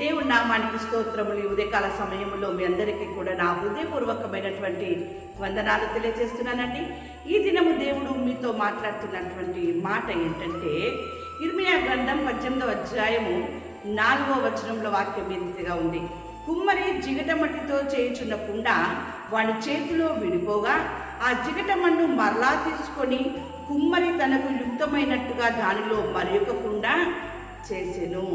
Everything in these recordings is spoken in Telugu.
దేవుడి నామానికి స్తోత్రములు. ఈ ఉదయకాల సమయంలో మీ అందరికీ కూడా నా హృదయపూర్వకమైనటువంటి వందనాలు తెలియజేస్తున్నానండి. ఈ దినము దేవుడు మీతో మాట్లాడుతున్నటువంటి మాట ఏంటంటే ఇర్మియా గ్రంథం పద్దెనిమిదవ అధ్యాయము నాలుగో వచనంలో వాక్యం ఈ ఉంది. కుమ్మరి జిగటమట్టితో చేయుచున్న కుండ వాడి చేతిలో విడిపోగా ఆ జిగట మన్ను మరలా తీసుకొని కుమ్మరి తనకు యుక్తమైనట్టుగా దానిలో మరి కుండ చేసెను.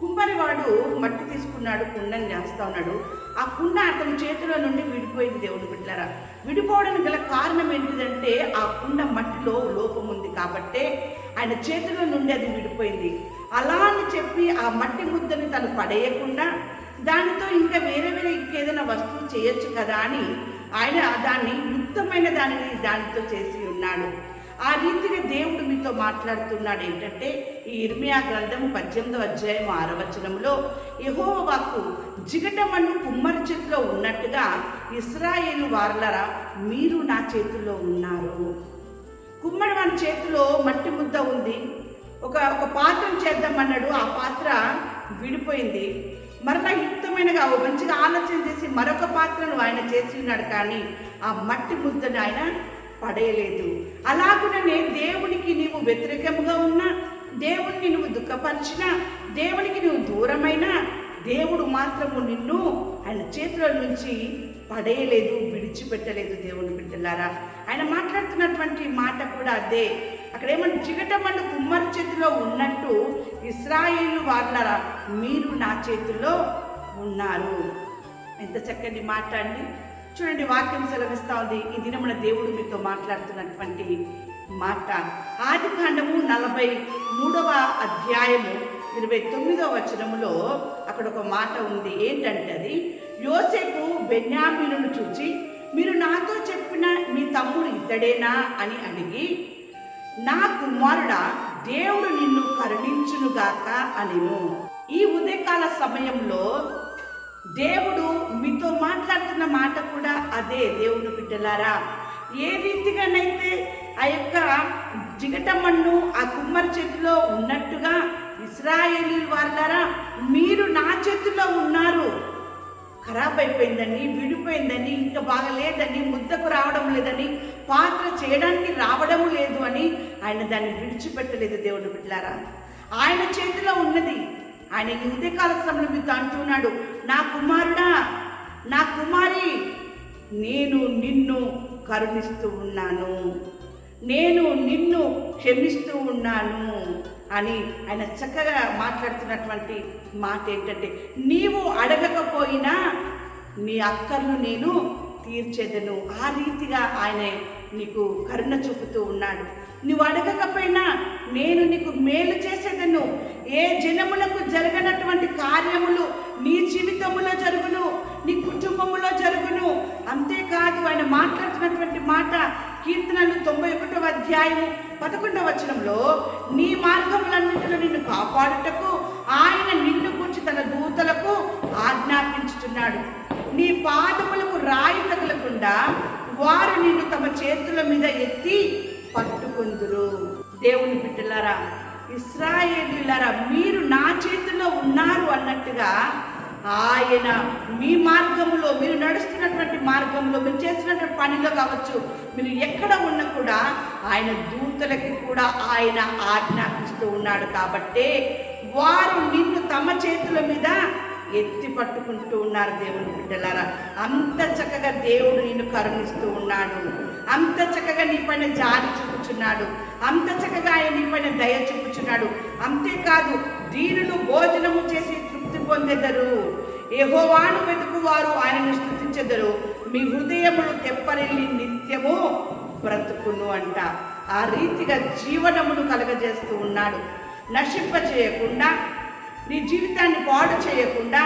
కుమ్మరివాడు మట్టి తీసుకున్నాడు కుండని చేస్తా ఉన్నాడు. ఆ కుండ అతని చేతిలో నుండి విడిపోయింది దేవుడు బిడ్డలారా. విడిపోవడానికి గల కారణం ఏంటిదంటే ఆ కుండ మట్టిలో లోపం ఉంది కాబట్టే ఆయన చేతిలో నుండి అది విడిపోయింది. అలా అని చెప్పి ఆ మట్టి ముద్దని తను పడేయకుండా దానితో ఇంకా వేరే వేరే ఇంకేదైనా వస్తువు చేయొచ్చు కదా అని ఆయన దాన్ని యుక్తమైన దానిని దానితో చేసి ఉన్నాడు. ఆ రీతిగా దేవుడు మీతో మాట్లాడుతున్నాడు ఏంటంటే ఈ ఇర్మియా గ్రంథం పద్దెనిమిదవ అధ్యాయం ఆరవచనంలో యహోవ వాక్కు జిగటమన్ను కుమ్మరి చేతిలో ఉన్నట్టుగా ఇస్రాయేలు వారలరా మీరు నా చేతిలో ఉన్నారు. కుమ్మడి మన చేతిలో మట్టి ముద్ద ఉంది. ఒక ఒక పాత్ర చేద్దామన్నాడు. ఆ పాత్ర విడిపోయింది. మరలా యుక్తమైనగా ఓ మంచిగా ఆలోచన చేసి మరొక పాత్రను ఆయన చేసి ఉన్నాడు. కానీ ఆ మట్టి ముద్దను ఆయన పడేయలేదు. అలాగుననే దేవునికి నీవు వ్యతిరేకంగా ఉన్నా దేవుణ్ణి నువ్వు దుఃఖపరిచినా దేవునికి నువ్వు దూరమైనా దేవుడు మాత్రము నిన్ను ఆయన చేతుల నుంచి పడేయలేదు విడిచిపెట్టలేదు దేవుని బిడ్డలారా. ఆయన మాట్లాడుతున్నటువంటి మాట కూడా అదే. అక్కడ ఏమంటే జిగటమన్ను కుమ్మరి చేతిలో ఉన్నట్టు ఇస్రాయేలు వాళ్ళరా మీరు నా చేతిలో ఉన్నారు. ఎంత చక్కటి మాట అండి. చూడండి వాక్యం సెలవిస్తా ఉంది. ఈ దినమున దేవుడు మీతో మాట్లాడుతున్నటువంటి మాట. ఆది కాండము నలభై మూడవ అధ్యాయము ఇరవై తొమ్మిదవ వచనములో అక్కడ ఒక మాట ఉంది. ఏంటంటే అది యోసేపు బెన్యామీను చూచి మీరు నాతో చెప్పిన మీ తమ్ముడు ఇతడేనా? అని అడిగి నా కుమారుడా దేవుడు నిన్ను కరుణించునుగాక అనిను. ఈ ఉదయకాల సమయంలో దేవుడు మీతో మాట్లాడుతున్న మాట కూడా అదే దేవుని బిడ్డలారా. ఏ రీతిగానైతే ఆ యొక్క జిగటమన్ను ఆ కుమ్మరి చేతిలో ఉన్నట్టుగా ఇస్రాయేలీ వాళ్ళారా మీరు నా చేతిలో ఉన్నారు. ఖరాబ్ అయిపోయిందని విడిపోయిందని ఇంకా బాగలేదని ముద్దకు రావడం లేదని పాత్ర చేయడానికి రావడం లేదు అని ఆయన దాన్ని విడిచిపెట్టలేదు దేవుడు బిడ్డలారా. ఆయన చేతిలో ఉన్నది. ఆయన ఇంతే కాల సమయంలో మీతో అంటున్నాడు నా కుమారుడా నా కుమారి నేను నిన్ను కరుణిస్తూ ఉన్నాను. నేను నిన్ను క్షమిస్తూ ఉన్నాను అని ఆయన చక్కగా మాట్లాడుతున్నటువంటి మాట ఏంటంటే నీవు అడగకపోయినా నీ అక్కర్ను నేను తీర్చేదను. ఆ రీతిగా ఆయన నీకు కరుణ చూపుతూ ఉన్నాడు. నువ్వు అడగకపోయినా నేను నీకు మేలు చేసేదను. ఏ జనములకు జరగనటువంటి కార్యములు నీ జీవితములో జరుగును నీ కుటుంబములో జరుగును. అంతేకాదు ఆయన మాట్లాడుతున్నటువంటి మాట కీర్తనలు తొంభై ఒకటవ అధ్యాయము పదకొండవ వచనంలో నీ మార్గములన్నింటిలో నిన్ను కాపాడుటకు ఆయన నిన్ను గురించి తన దూతలకు ఆజ్ఞాపించుతున్నాడు నీ పాదములకు రాయి తగలకుండా వారు నిన్ను తమ చేతుల మీద ఎత్తి పట్టుకుందురు. దేవుని బిడ్డలారా ఇస్రాయేలీలరా మీరు నా చేతిలో ఉన్నారు అన్నట్టుగా ఆయన మీ మార్గంలో మీరు నడుస్తున్నటువంటి మార్గంలో మీరు చేస్తున్నటువంటి పనిలో కావచ్చు మీరు ఎక్కడ ఉన్నా కూడా ఆయన దూతలకి కూడా ఆయన ఆజ్ఞాపిస్తూ ఉన్నాడు కాబట్టే వారు నిన్ను తమ చేతుల మీద ఎత్తి పట్టుకుంటూ ఉన్నారు దేవుని బిడ్డలారా. అంత చక్కగా దేవుడు నిన్ను కరుణిస్తూ ఉన్నాడు. అంత చక్కగా నీ పైన జారి చూపుచున్నాడు. అంత చక్కగా ఆయన నీ దయ చూపుచున్నాడు. అంతేకాదు దీనులు భోజనము చేసి తృప్తి పొందెదరు. వాణుమెదకు వారు ఆయనను స్థుతించెదరు మీ హృదయములు తెప్పరిల్లి నిత్యము బ్రతుకును అంట. ఆ రీతిగా జీవనమును కలగజేస్తూ ఉన్నాడు. నశింప చేయకుండా నీ జీవితాన్ని పాడు చేయకుండా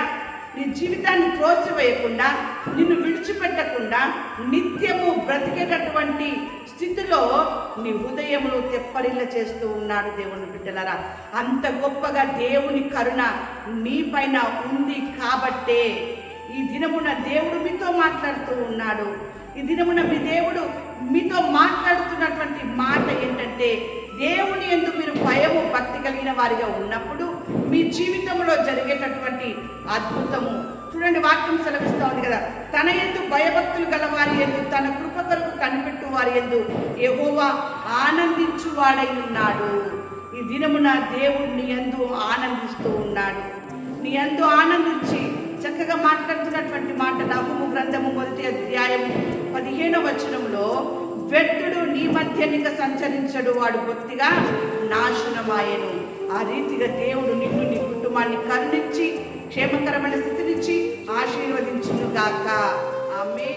నీ జీవితాన్ని త్రోసివేయకుండా నిన్ను విడిచిపెట్టకుండా నిత్యము బ్రతికేటటువంటి స్థితిలో నీ హృదయమును తెప్పరిల్ల చేస్తూ ఉన్నాడు దేవుని బిడ్డలరా. అంత గొప్పగా దేవుని కరుణ నీ పైన ఉంది కాబట్టే ఈ దినమున దేవుడు మీతో మాట్లాడుతూ ఉన్నాడు. ఈ దినమున మీ దేవుడు మీతో మాట్లాడుతున్నటువంటి మాట ఏంటంటే దేవుని ఎందు మీరు భయము భక్తి కలిగిన వారిగా ఉన్నప్పుడు మీ జీవితంలో జరిగేటటువంటి అద్భుతము. చూడండి వాక్యం సెలవిస్తూ ఉంది కదా. తన ఎందు భయభక్తులు గల వారి ఎందు తన కృప కొరకు కనిపెట్టు వారి ఎందు ఎగోవా ఆనందించువాడై ఉన్నాడు. ఈ దినమున దేవుడు నీ ఎందు ఆనందిస్తూ ఉన్నాడు. నీ ఎందు ఆనందించి చక్కగా మాట్లాడుతున్నటువంటి మాట నవము గ్రంథము మొదటి అధ్యాయము పదిహేనవ వచనంలో వెట్టుడు నీ మధ్య నిక సంచరించడు వాడు కొద్దిగా నాశనమాయను. ఆ రీతిగా దేవుడు నిన్ను నీ కుటుంబాన్ని కరుణించి క్షేమకరమైన స్థితినిచ్చి ఆశీర్వదించును గాక ఆమె